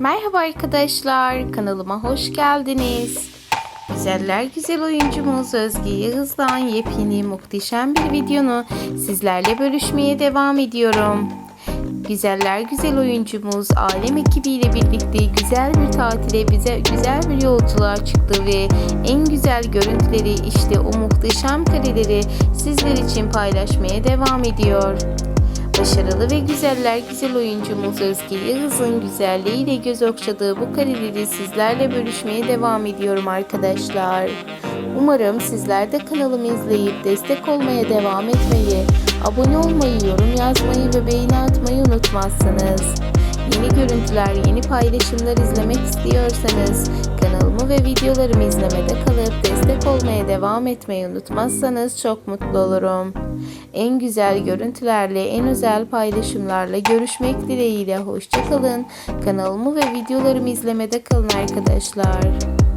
Merhaba arkadaşlar, kanalıma hoş geldiniz. Güzeller güzel oyuncumuz Özge Yağız'dan yepyeni muhteşem bir videonu sizlerle bölüşmeye devam ediyorum. Güzeller güzel oyuncumuz alem ekibiyle birlikte güzel bir tatile bize güzel bir yolculuğa çıktı ve en güzel görüntüleri işte o muhteşem kareleri sizler için paylaşmaya devam ediyor. Başarılı ve güzeller güzel oyuncumuz Özge Yağız'ın güzelliğiyle göz okşadığı bu kareleri sizlerle bölüşmeye devam ediyorum arkadaşlar. Umarım sizler de kanalımı izleyip destek olmaya devam etmeyi, abone olmayı, yorum yazmayı ve beğeni atmayı unutmazsınız. Yeni görüntüler, yeni paylaşımlar izlemek istiyorsanız ve videolarımı izlemede kalıp destek olmaya devam etmeyi unutmazsanız çok mutlu olurum. En güzel görüntülerle, en özel paylaşımlarla görüşmek dileğiyle hoşçakalın. Kanalımı ve videolarımı izlemede kalın arkadaşlar.